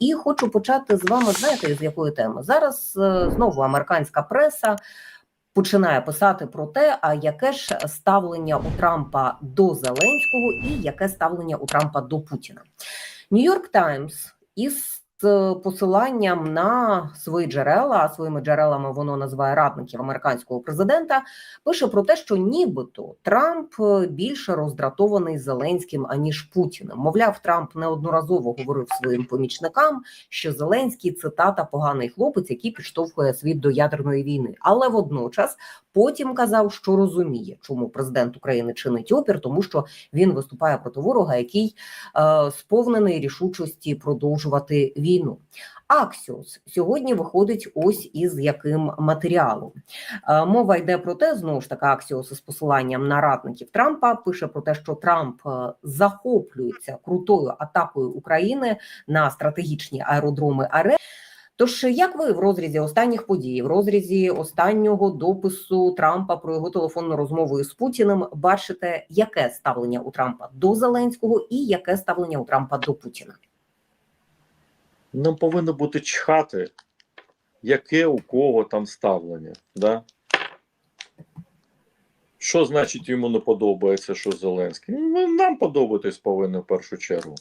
І хочу почати з вами. Знаєте, з якої теми зараз е, знову американська преса починає писати про те, а яке ж ставлення у Трампа до Зеленського, і яке ставлення у Трампа до Путіна. Нью-Йорк Таймс із е, посиланням на свої джерела, а своїми джерелами воно називає радників американського президента. Пише про те, що нібито Трамп е, більше роздратований Зеленським аніж Путіним. Мовляв, Трамп неодноразово говорив своїм помічникам, що Зеленський цитата поганий хлопець, який підштовхує світ до ядерної війни. Але водночас потім казав, що розуміє, чому президент України чинить опір, тому що він виступає проти ворога, який е, сповнений рішучості продовжувати війну. Аксіос сьогодні виходить ось із яким матеріалом. Е, Мова йде про те, знову ж таки, Аксіос із посиланням на радників Трампа пише про те, що Трамп е, захоплюється крутою атакою України на стратегічні аеродроми АРЕ. Тож, як ви в розрізі останніх подій, в розрізі останнього допису Трампа про його телефонну розмову із Путіним, бачите, яке ставлення у Трампа до Зеленського і яке ставлення у Трампа до Путіна? Нам повинно бути чхати, яке у кого там ставлення. Да? Що значить йому не подобається, що Зеленський? Ну, Нам подобатись повинно в першу чергу.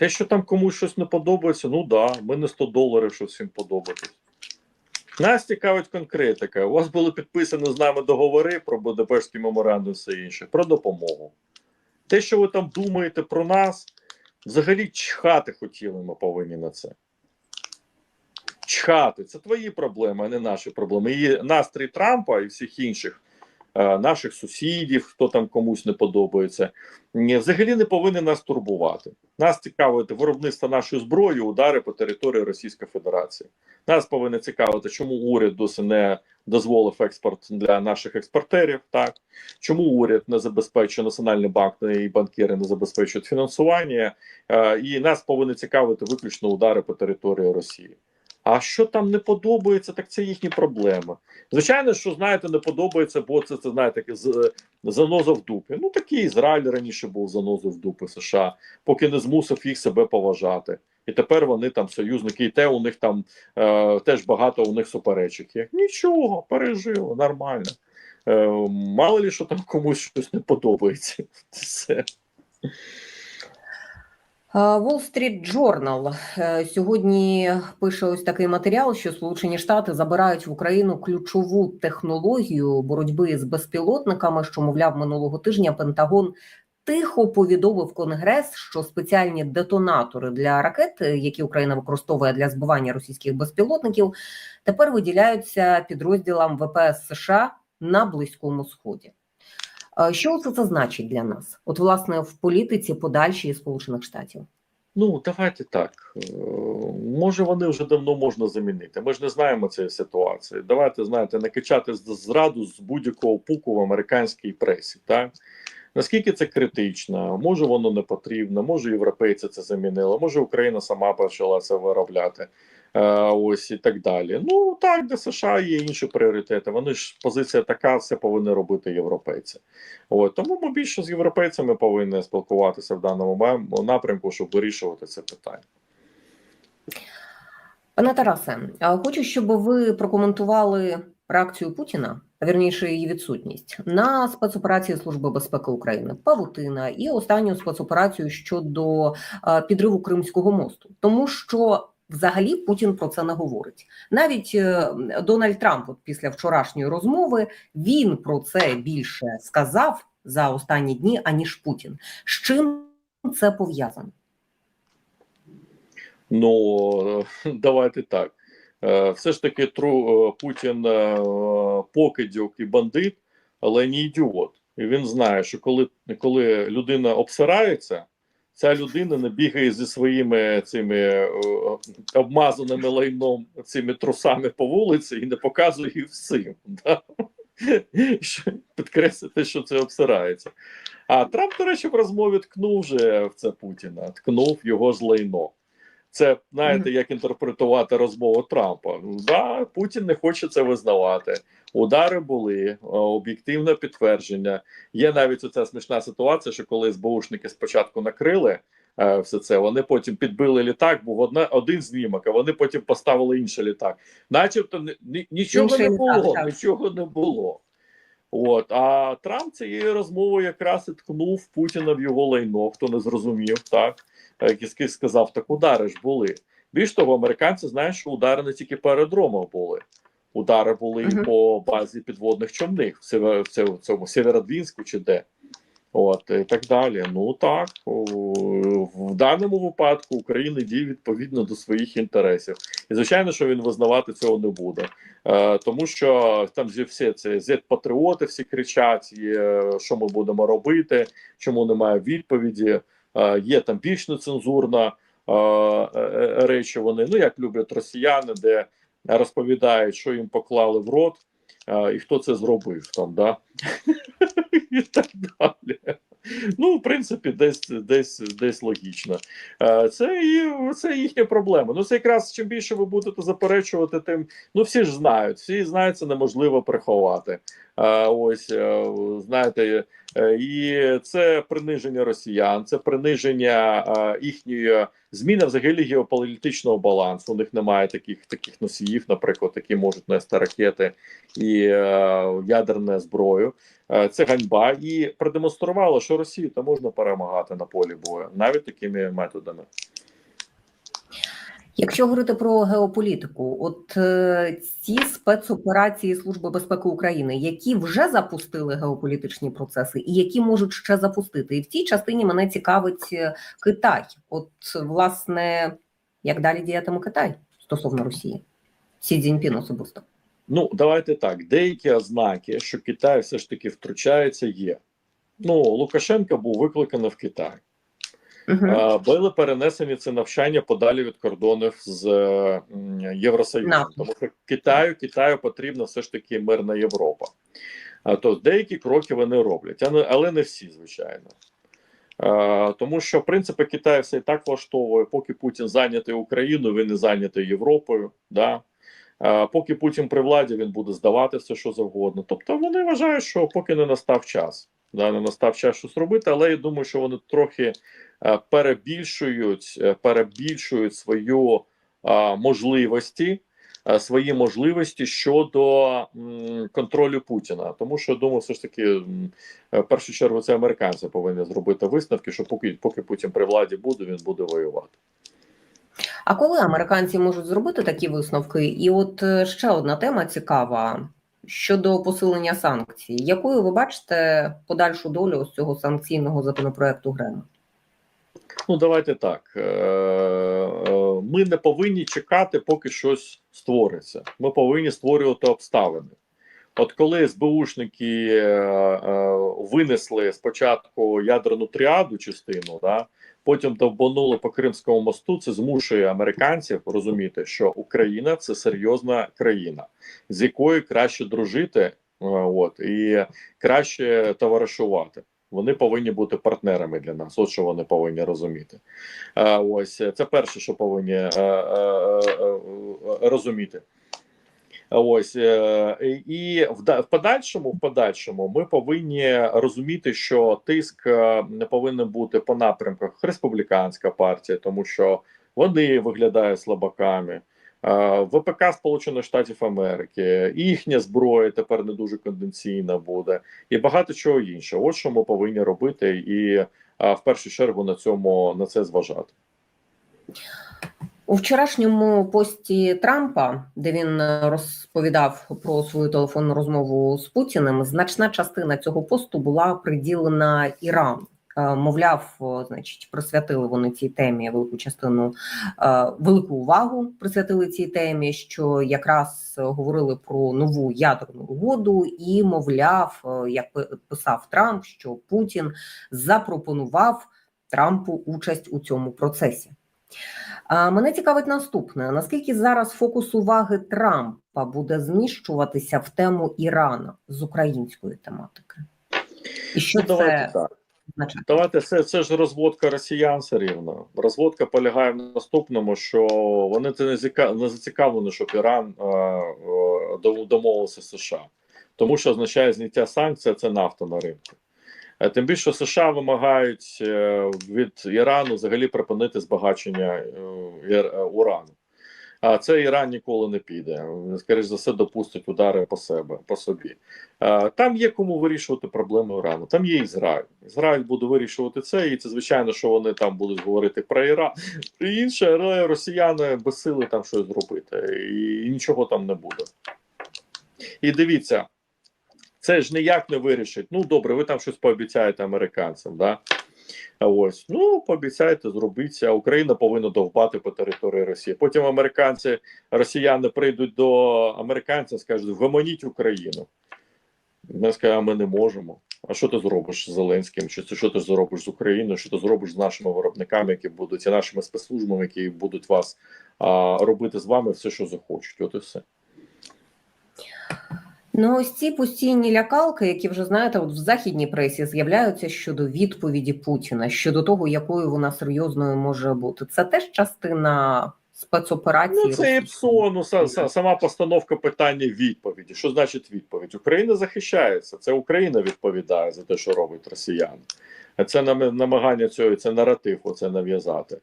Те, що там комусь щось не подобається, ну да, ми не 100 доларів, що всім подобатись. Нас цікавить конкретика. У вас були підписані з нами договори про Будапештський меморандум і все інше, про допомогу. Те, що ви там думаєте про нас, взагалі чхати хотіли ми повинні на це. Чхати. Це твої проблеми, а не наші проблеми. І настрій Трампа і всіх інших наших сусідів, хто там комусь не подобається, взагалі не повинен нас турбувати. Нас цікавить виробництво нашої зброї, удари по території Російської Федерації. Нас повинно цікавити, чому уряд досі не дозволив експорт для наших експортерів. Так чому уряд не забезпечує національний банк і банкіри не забезпечують фінансування, е, і нас повинні цікавити виключно удари по території Росії. А що там не подобається, так це їхні проблеми. Звичайно, що знаєте, не подобається, бо це, це знаєте, з, заноза в дупі. Ну такий Ізраїль раніше був заноза в дупи США, поки не змусив їх себе поважати. І тепер вони там союзники, і те у них там е, теж багато у них суперечок є. Нічого, пережили, нормально. Е, мало ли, що там комусь щось не подобається. Все. Е, Wall Street Journal е, сьогодні пише ось такий матеріал, що Сполучені Штати забирають в Україну ключову технологію боротьби з безпілотниками. Що мовляв минулого тижня Пентагон тихо повідомив Конгрес, що спеціальні детонатори для ракет, які Україна використовує для збивання російських безпілотників, тепер виділяються підрозділам ВПС США на Близькому Сході. Що це, це значить для нас? От, власне, в політиці подальшій Сполучених Штатів. Ну, давайте так. Е, Може, вони вже давно можна замінити. Ми ж не знаємо цієї ситуації. Давайте, знаєте, не качати з- зраду з будь-якого пуку в американській пресі. Так? Наскільки це критично? Може, воно не потрібно, може, європейці це замінили, може, Україна сама почала це виробляти. Е, ось і так далі. Ну так, де США є інші пріоритети. Вони ж позиція така, все повинні робити європейці. От тому ми більше з європейцями повинні спілкуватися в даному напрямку, щоб вирішувати це питання. Пане Тарасе, хочу, щоб ви прокоментували реакцію Путіна, вірніше її відсутність на спецоперації Служби безпеки України, Павутина і останню спецоперацію щодо е, підриву Кримського мосту, тому що. Взагалі Путін про це не говорить. Навіть е, Дональд Трамп, от після вчорашньої розмови, він про це більше сказав за останні дні, аніж Путін. З чим це пов'язано? Ну давайте так. Е, Все ж таки, тру е, Путін покидьок і бандит, але не ідіот. І він знає, що коли, коли людина обсирається, ця людина не бігає зі своїми цими е, обмазаними лайном цими трусами по вулиці і не показує їх всім. Да? Підкреслити, що це обсирається. А Трамп, до речі, в розмові ткнув вже в це Путіна, ткнув його з лайно. Це знаєте, як інтерпретувати розмову Трампа. Ну, Да, Путін не хоче це визнавати. Удари були, е, об'єктивне підтвердження. Є навіть оця смішна ситуація, що коли СБУшники спочатку накрили е, все це. Вони потім підбили літак, був одна один знімок, а вони потім поставили інший літак. Начебто ні- ні- нічого Інший не було, так. нічого не було. От а Трамп цією розмовою якраз і ткнув Путіна в його лайно, хто не зрозумів, так Е, сказав, так удари ж були. Більш того, американці знають, що удари не тільки по аеродромах були. Удари були і Мгм. по базі підводних човних в Север- в цьому, Сєвєродвінську чи де. От і так далі. Ну так в даному випадку Україна діє відповідно до своїх інтересів, і звичайно, що він визнавати цього не буде, е, тому що там зі всі це зет патріоти всі кричать, що ми будемо робити, чому немає відповіді. Є там більш нецензурна е, е, речі. Вони ну як люблять росіяни, де розповідають, що їм поклали в рот, і хто це зробив там, да і так далі. Ну, в принципі, десь десь десь логічно. Це це їхня проблема. Ну, це якраз чим більше ви будете заперечувати, тим ну всі ж знають, всі знають, це неможливо приховати. Ось е, знаєте, е, і це приниження росіян, це приниження їхньої зміна взагалі геополітичного балансу. У них немає таких таких носіїв, наприклад, які можуть нести ракети і е, ядерну зброю. Це ганьба і продемонструвало, що Росію то можна перемагати на полі бою навіть такими методами. Якщо говорити про геополітику, от е, ці спецоперації Служби безпеки України, які вже запустили геополітичні процеси, і які можуть ще запустити, і в цій частині мене цікавить е, Китай. От власне, як далі діятиме Китай стосовно Росії, Сі Цзіньпін особисто. Ну давайте так. Деякі ознаки, що Китай все ж таки втручається, є. Ну Лукашенко був викликаний в Китай. Угу. Були перенесені це навчання подалі від кордонів з е, Євросоюзом, НАТО. тому що Китаю Китаю потрібна все ж таки мирна Європа. То деякі кроки вони роблять, але не всі, звичайно. Тому що в принципі Китай все і так влаштовує, поки Путін зайнятий Україною, він не зайнятий Європою. Да? Поки Путін при владі, він буде здавати все, що завгодно. Тобто вони вважають, що поки не настав час. Да, не настав час щось робити, але я думаю, що вони трохи е, перебільшують, е, перебільшують свою можливості, е, свої можливості щодо контролю Путіна. Тому що думаю, все ж таки, в першу чергу, це американці повинні зробити висновки, що поки поки Путін при владі буде, він буде воювати. А коли американці можуть зробити такі висновки? І от ще одна тема цікава щодо посилення санкцій. Якою ви бачите подальшу долю з цього санкційного законопроекту Грема? Ну, давайте так. Е, е, Ми не повинні чекати, поки щось створиться. Ми повинні створювати обставини. От коли СБУшники е, винесли спочатку ядерну тріаду частину, да, потім довбанули по Кримському мосту, це змушує американців розуміти, що Україна це серйозна країна, з якою краще дружити, е, от і краще товаришувати. Вони повинні бути партнерами для нас. От що вони повинні розуміти. Е, ось це перше, що повинні е, розуміти. Ось е, і в, подальшому, в подальшому, ми повинні розуміти, що тиск е, не повинен бути по напрямках республіканська партія, тому що вони виглядають слабаками. Е, ВПК Сполучених Штатів Америки, їхня зброя тепер не дуже конденційна буде, і багато чого іншого. От що ми повинні робити, і в першу чергу на цьому на це зважати. У вчорашньому пості Трампа, де він розповідав про свою телефонну розмову з Путіним, значна частина цього посту була приділена Ірану. Е, Мовляв, значить, присвятили вони цій темі велику частину, е, велику увагу присвятили цій темі, що якраз говорили про нову ядерну угоду, і мовляв, як пи- писав Трамп, що Путін запропонував Трампу участь у цьому процесі. Мене цікавить наступне: наскільки зараз фокус уваги Трампа буде зміщуватися в тему Ірана з української тематики? І що Ну, давайте це означає? Давайте це, це ж розводка росіян все рівно. Розводка полягає в наступному, що вони це не зацікавлені, щоб Іран дом- домовився з США, тому що означає зняття санкцій це нафта на ринку. Е, Тим більше США вимагають е, від Ірану взагалі припинити збагачення е, урану. А це Іран ніколи не піде. Скоріше за все, допустить удари по себе по собі. Там є кому вирішувати проблеми Ірану. Там є Ізраїль. Ізраїль буде вирішувати це, і це звичайно, що вони там будуть говорити про Іран і інше, але росіяни без сили там щось зробити, і нічого там не буде. І дивіться, це ж ніяк не вирішить. Ну добре, ви там щось пообіцяєте американцям, да? Ось, ну пообіцяйте, зробіть, а Україна повинна довбати по території Росії. Потім американці, росіяни прийдуть до американців, скажуть, вгомоніть Україну. Ми скажемо, а ми не можемо. А що ти зробиш з Зеленським? Чи це що ти зробиш з Україною? Що ти зробиш з нашими виробниками, які будуть і нашими спецслужбами, які будуть вас а, робити з вами все, що захочуть? От і все. Ну, ось ці постійні лякалки, які вже знаєте, от в західній пресі з'являються щодо відповіді Путіна, щодо того, якою вона серйозною може бути. Це теж частина спецоперації. Ну, це ІПСО, ну са- са- сама постановка питання відповіді. Що значить відповідь? Україна захищається. Це Україна відповідає за те, що робить росіяни. Це намагання цього, це наратив, оце нав'язати.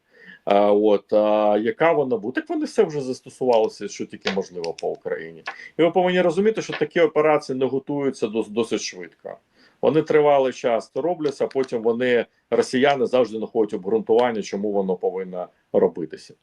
А, от а, яка вона буде? Так вони все вже застосувалися, що тільки можливо по Україні. І ви повинні розуміти, що такі операції не готуються дос- досить швидко. Вони тривалий час то робляться, а потім вони, росіяни, завжди знаходять обґрунтування, чому воно повинно робитися.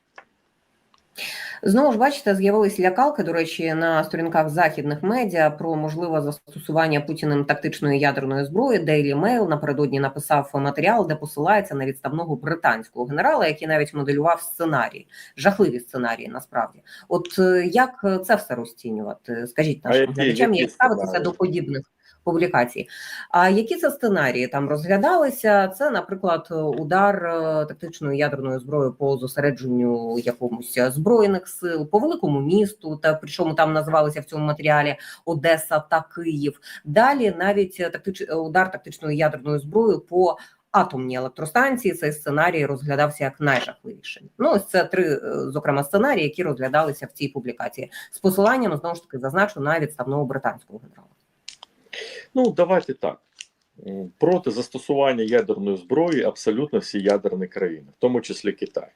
Знову ж бачите, з'явились лякалки, до речі, на сторінках західних медіа про можливе застосування Путіним тактичної ядерної зброї. Daily Mail напередодні написав матеріал, де посилається на відставного британського генерала, який навіть моделював сценарії, жахливі сценарії. Насправді, от е, як це все розцінювати? Скажіть нашим глядачам, як ставитися до подібних публікацій. А які це сценарії там розглядалися? Це, наприклад, удар е, тактичною ядерною зброєю по зосередженню якомусь збройних сил по великому місту, та причому там називалися в цьому матеріалі Одеса та Київ. Далі навіть тактич удар тактичною ядерною зброєю по атомній електростанції. Цей сценарій розглядався як найжахливіший. Ну ось це три, е, зокрема, сценарії, які розглядалися в цій публікації з посиланням знову ж таки зазначу на відставного британського генерала. Ну, давайте так. Проти застосування ядерної зброї абсолютно всі ядерні країни, в тому числі Китай.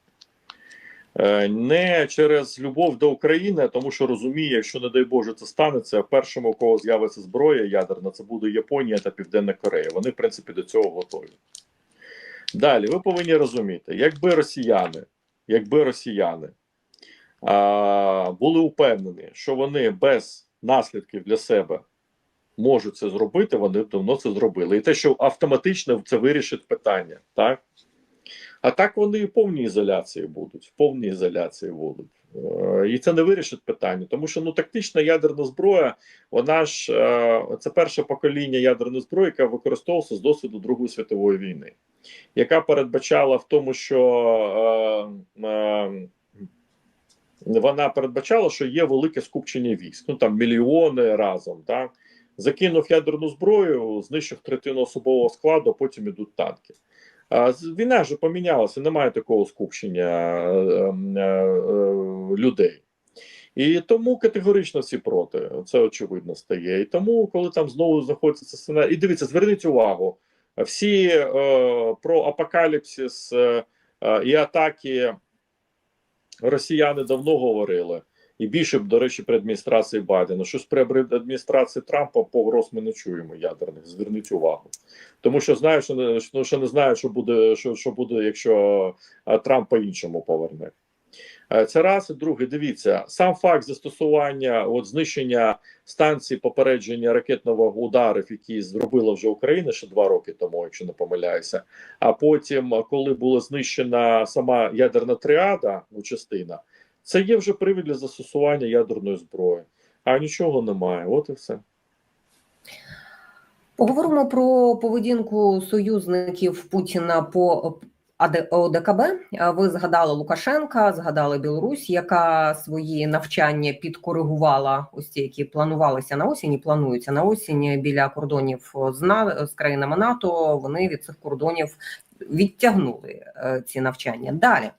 Е, Не через любов до України, тому що розуміє, якщо, не дай Боже, це станеться, першим, у кого з'явиться зброя ядерна, це буде Японія та Південна Корея. Вони, в принципі, до цього готові. Далі, ви повинні розуміти, якби росіяни, якби росіяни а, були упевнені, що вони без наслідків для себе можуть це зробити, вони давно це зробили. І те, що автоматично це вирішить питання, так? А так вони в повній ізоляції будуть, в повній ізоляції будуть. Е, І це не вирішить питання, тому що ну тактична ядерна зброя, вона ж е, це перше покоління ядерної зброї, яка використовувалася з досвіду Другої світової війни, яка передбачала в тому, що е, вона передбачала, що є велике скупчення військ, ну там мільйони разом, так закинув ядерну зброю, знищив третину особового складу, а потім ідуть танки. Війна ж помінялася, немає такого скупчення е, е, е, людей. І тому категорично всі проти. Це очевидно стає. І тому, коли там знову знаходиться це сценарій. І дивіться, зверніть увагу, всі е, про апокаліпсис е, і атаки росіяни давно говорили. І більше б, до речі, при адміністрації Байдена. Щось при адміністрації Трампа погроз ми не чуємо ядерних. Зверніть увагу. Тому що знають, що не, що, що не знають, що буде, що, що буде, якщо Трамп по-іншому поверне. Е, Це раз друге. Дивіться, сам факт застосування от знищення станції попередження ракетного ударів, які зробила вже Україна ще два роки тому, якщо не помиляюся. А потім, коли була знищена сама ядерна тріада, ну, частина, це є вже привід для застосування ядерної зброї. А нічого немає. От і все. Поговоримо про поведінку союзників Путіна по ОДКБ. Ви згадали Лукашенка, згадали Білорусь, яка свої навчання підкоригувала ось ті, які планувалися на осінь, і плануються на осінь біля кордонів з країнами НАТО. Вони від цих кордонів відтягнули е, ці навчання. Далі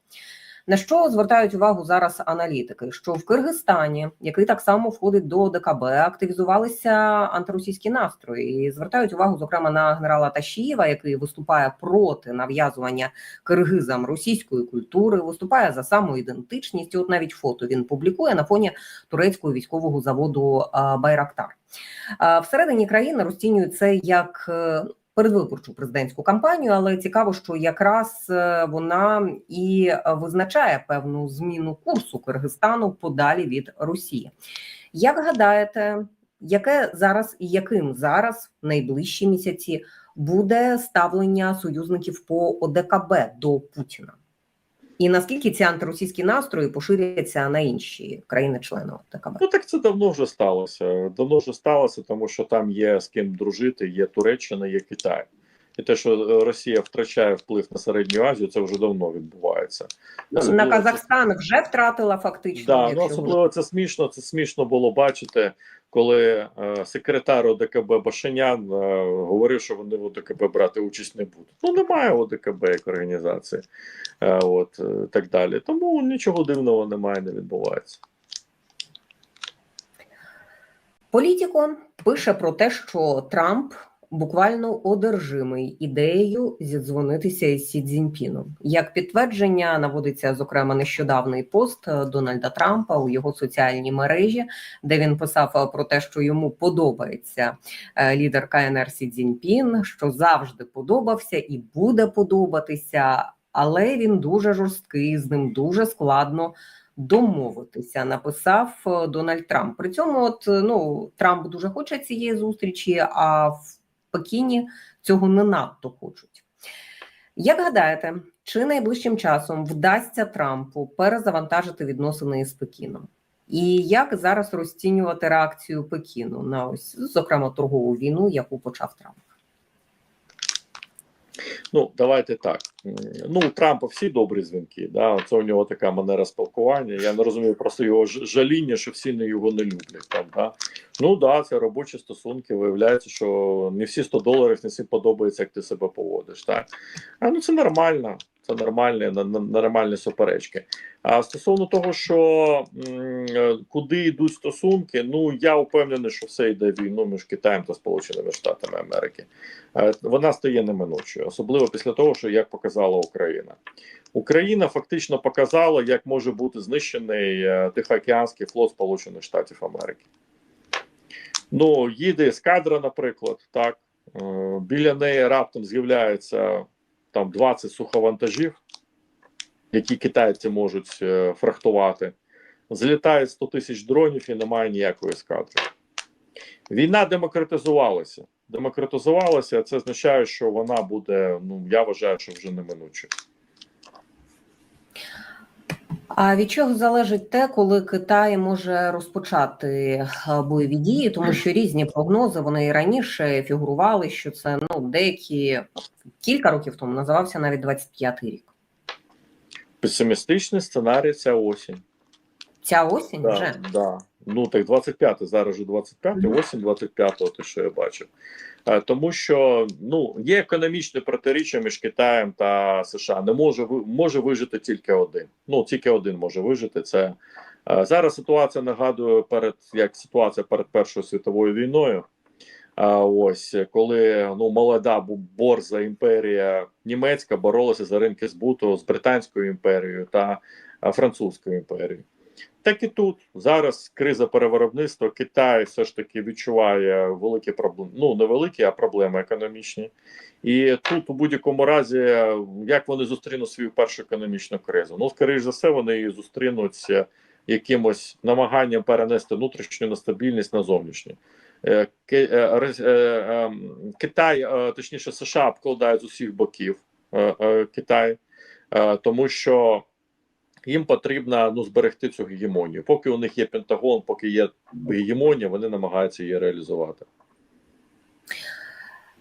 На що звертають увагу зараз аналітики? Що в Киргизстані, який так само входить до ОДКБ, активізувалися антиросійські настрої і звертають увагу, зокрема, на генерала Ташієва, який виступає проти нав'язування киргизам російської культури, виступає за самоідентичність. І От навіть фото він публікує на фоні турецького військового заводу Байрактар. Всередині країни розцінюють це як е, передвиборчу президентську кампанію, але цікаво, що якраз е, вона і е, визначає певну зміну курсу Киргизстану подалі від Росії. Як гадаєте, яке зараз і яким зараз в найближчі місяці буде ставлення союзників по ОДКБ до Путіна? І наскільки ці антиросійські настрої поширяться на інші країни-члени ОТКБ? Ну так це давно вже сталося. Давно вже сталося, тому що там є з ким дружити, є Туреччина, є Китай. І те, що е, Росія втрачає вплив на середню Азію, це вже давно відбувається. На Особливо це- Казахстан вже втратила фактично. Да, ну особливо це смішно. Це смішно було бачити, коли е, секретар ОДКБ Башинян е, говорив, що вони в ОДКБ брати участь не будуть. Ну немає ОДКБ як організації, е, от е, так далі. Тому нічого дивного немає, не відбувається. Політіко пише про те, що Трамп буквально одержимий ідеєю зідзвонитися із Сі Цзіньпіном. Як підтвердження наводиться зокрема нещодавний пост е, Дональда Трампа у його соціальній мережі, де він писав е, про те, що йому подобається е, лідер КНР Сі Цзіньпін, що завжди подобався і буде подобатися, але він дуже жорсткий, з ним дуже складно домовитися, написав Дональд Трамп. При цьому, от ну Трамп дуже хоче цієї зустрічі, а в Пекіні цього не надто хочуть. Як гадаєте, чи найближчим часом вдасться Трампу перезавантажити відносини із Пекіном? І як зараз розцінювати реакцію Пекіну на ось, зокрема, торгову війну, яку почав Трамп? Ну, давайте так. Ну, у Трампа всі добрі дзвінки. Да? Це у нього така манера спілкування. Я не розумію просто його жаління, що всі не його не люблять. Там, да? Ну да, це робочі стосунки. Виявляється, що не всі 100 доларів не всім подобається, як ти себе поводиш. Так? А ну це нормально. Це нормальні, нормальні суперечки. А стосовно того, що куди йдуть стосунки, ну я впевнений, що все йде війну між Китаєм та Сполученими Штатами Америки. Е, Вона стає неминучою, особливо після того, що як показала Україна. Україна фактично показала, як може бути знищений е, Тихоокеанський флот Сполучених Штатів Америки. Ну, їде ескадра, наприклад, так. Е, Біля неї раптом з'являється там 20 суховантажів, які китайці можуть е, фрахтувати. Злітає 100 тисяч дронів і немає ніякої ескадри. Війна демократизувалася. Демократизувалася, це означає, що вона буде, ну я вважаю, що вже неминуче. А від чого залежить те, коли Китай може розпочати е, бойові дії, тому що різні прогнози вони і раніше фігурували, що це ну деякі кілька років тому називався навіть 25-й рік. Песимістичний сценарій ця осінь. Ця осінь Да, вже да. Ну так 25 зараз же 25 Мгм. осінь 25-го, те, що я бачив. Е, Тому що ну є економічне протиріччя між Китаєм та США. Не може може вижити тільки один. Ну тільки один може вижити. Це е, зараз ситуація нагадує перед як ситуація перед Першою світовою війною. Ось коли ну молода борза імперія німецька боролася за ринки збуту з британською імперією та французькою імперією. Так і тут зараз криза перевиробництва. Китай все ж таки відчуває великі проблеми. Ну не великі, а проблеми економічні. І тут у будь-якому разі, як вони зустрінуть свою першу економічну кризу? Ну, скоріш за все, вони її зустрінуть е, якимось намаганням перенести внутрішню нестабільність на зовнішню. Е, е, е, Китай, точніше, США обкладають з усіх боків Китай, тому що їм потрібно ну, зберегти цю гегемонію. Поки у них є Пентагон, поки є гегемонія, вони намагаються її реалізувати.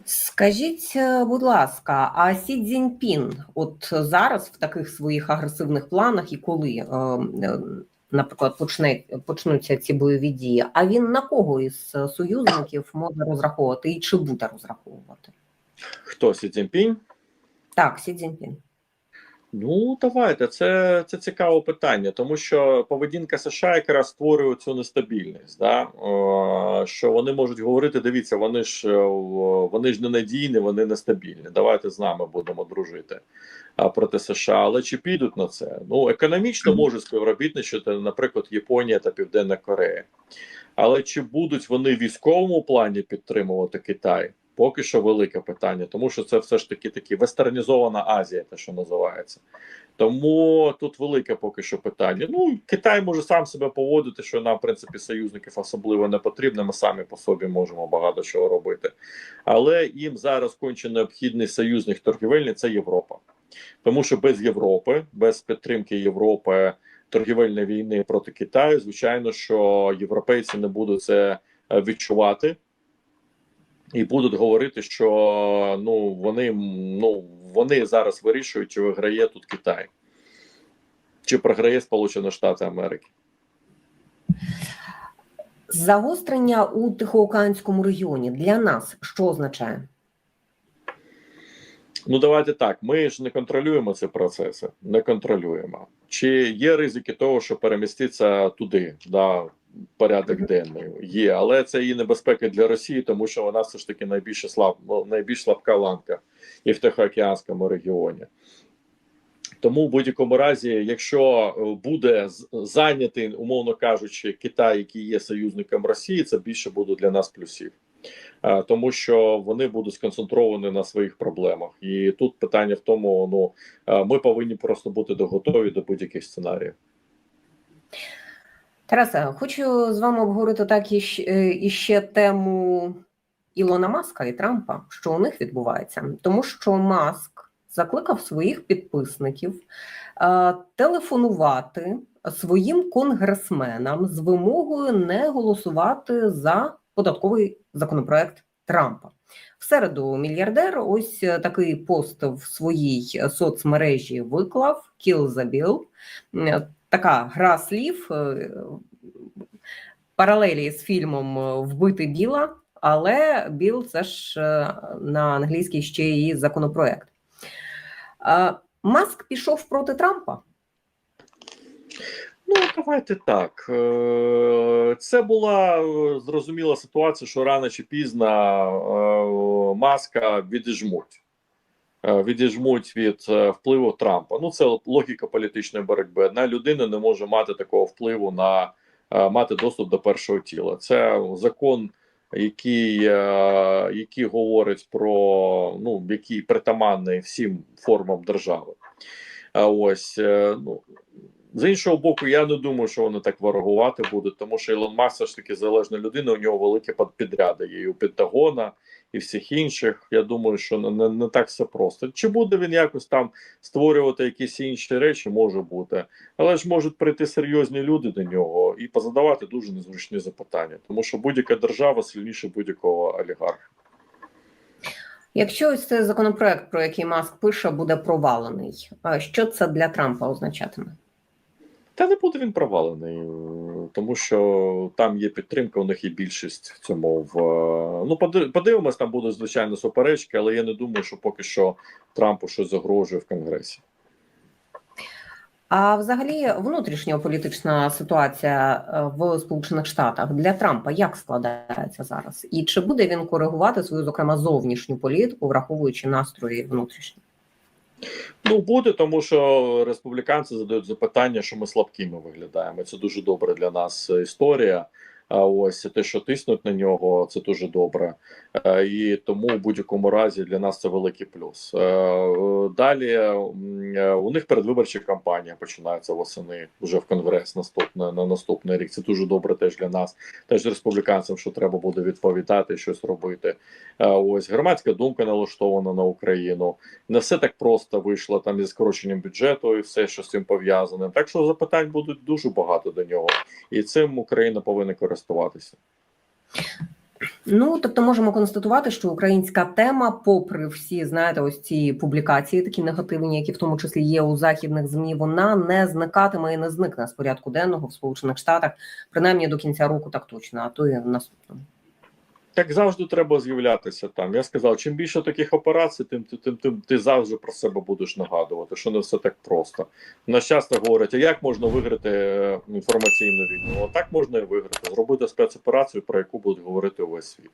Скажіть, будь ласка, а Сі Цзіньпін от зараз в таких своїх агресивних планах і коли, наприклад, почне, почнуться ці бойові дії, а він на кого із е, союзників може розраховувати і чи буде розраховувати? Хто Сі Цзіньпінь? Так, Сі Цзіньпін. Ну, давайте. Це, це цікаве питання, тому що поведінка США якраз створює цю нестабільність. Да? Е, що вони можуть говорити: дивіться, вони ж е, вони ж ненадійні, вони нестабільні. Давайте з нами будемо дружити проти США. Але чи підуть на це? Ну, економічно можуть співробітничати, наприклад, Японія та Південна Корея. Але чи будуть вони в військовому плані підтримувати Китай? Поки що велике питання, тому що це все ж таки такі вестернізована Азія, те, що називається. Тому тут велике поки що питання. Ну Китай може сам себе поводити, що нам, в принципі, союзників особливо не потрібно. Ми самі по собі можемо багато чого робити. Але їм зараз конче необхідний союзник торгівельний це Європа, тому що без Європи, без підтримки Європи торгівельної війни проти Китаю, звичайно, що європейці не будуть це е, відчувати і будуть говорити, що ну вони ну вони зараз вирішують, чи виграє тут Китай, чи програє Сполучені Штати Америки. Загострення у Тихоокеанському регіоні для нас що означає? Ну давайте так. Ми ж не контролюємо ці процеси, не контролюємо. Чи є ризики того, що переміститься туди, да, порядок денний є, але це і небезпека для Росії, тому що вона все ж таки найбільше слаб, ну, найбільш слабка ланка і в Тихоокеанському регіоні. Тому в будь-якому разі, якщо е, буде зайнятий, умовно кажучи, Китай, який є союзником Росії, це більше буде для нас плюсів. Е, Тому що вони будуть сконцентровані на своїх проблемах, і тут питання в тому: ну е, ми повинні просто бути готові до будь-яких сценаріїв. Тарасе, хочу з вами обговорити так іще, е, тему Ілона Маска і Трампа, що у них відбувається, тому що Маск закликав своїх підписників е, телефонувати своїм конгресменам з вимогою не голосувати за податковий законопроект Трампа. В середу мільярдер ось е, такий пост в своїй соцмережі виклав the Bill. Така гра слів, е, паралелі з фільмом е, Вбити Біла, але Біл це ж е, на англійській ще і законопроект. Маск пішов проти Трампа. Ну, давайте так. Це була зрозуміла ситуація, що рано чи пізно маска відіжмуть. Е, Відіжмуть від е, впливу Трампа. Ну, це логіка політичної боротьби. Одна людина не може мати такого впливу на е, мати доступ до першого тіла. Це закон, який, який говорить про ну, який притаманний всім формам держави. А ось ну з іншого боку, я не думаю, що вони так ворогувати будуть, тому що Ілон Маск все ж таки залежна людина. У нього великі під- підряди є і у Пентагона і всіх інших. Я думаю, що не, не, не так все просто. Чи буде він якось там створювати якісь інші речі, може бути, але ж можуть прийти серйозні люди до нього і позадавати дуже незручні запитання, тому що будь-яка держава сильніше будь-якого олігарха. Якщо ось цей законопроект, про який Маск пише, буде провалений, що це для Трампа означатиме? Та не буде він провалений, е, тому що там є підтримка, у них є більшість в цьому. В е, ну подивимось, там будуть звичайно суперечки, але я не думаю, що поки що Трампу щось загрожує в Конгресі. А взагалі внутрішньополітична ситуація е, в Сполучених Штатах для Трампа як складається зараз? І чи буде він коригувати свою, зокрема, зовнішню політику, враховуючи настрої внутрішні? Ну буде, тому що республіканці задають запитання, що ми слабкими виглядаємо. Це дуже добре для нас історія. А ось те, що тиснуть на нього, це дуже добре. Е, І тому в будь-якому разі для нас це великий плюс. Е, е, Далі у них передвиборча кампанія починається восени вже в конгрес наступне на наступний рік. Це дуже добре теж для нас, теж республіканцям, що треба буде відповідати, щось робити. Ось громадська думка налаштована на Україну. Не все так просто вийшло там зі скороченням бюджету і все, що з цим пов'язане. Так що запитань будуть дуже багато до нього, і цим Україна повинна користуватися. Ну тобто можемо констатувати, що українська тема, попри всі, знаєте, ось ці публікації, такі негативні, які в тому числі є у західних змі, вона не зникатиме і не зникне з порядку денного в Сполучених Штатах, принаймні до кінця року, так точно, а то і наступному. Як завжди, треба з'являтися там. Я сказав, чим більше таких операцій, тим, тим, тим, тим ти завжди про себе будеш нагадувати, що не все так просто. На часто говорять, а як можна виграти е, інформаційну війну? А так можна і виграти, зробити спецоперацію, про яку будуть говорити увесь світ.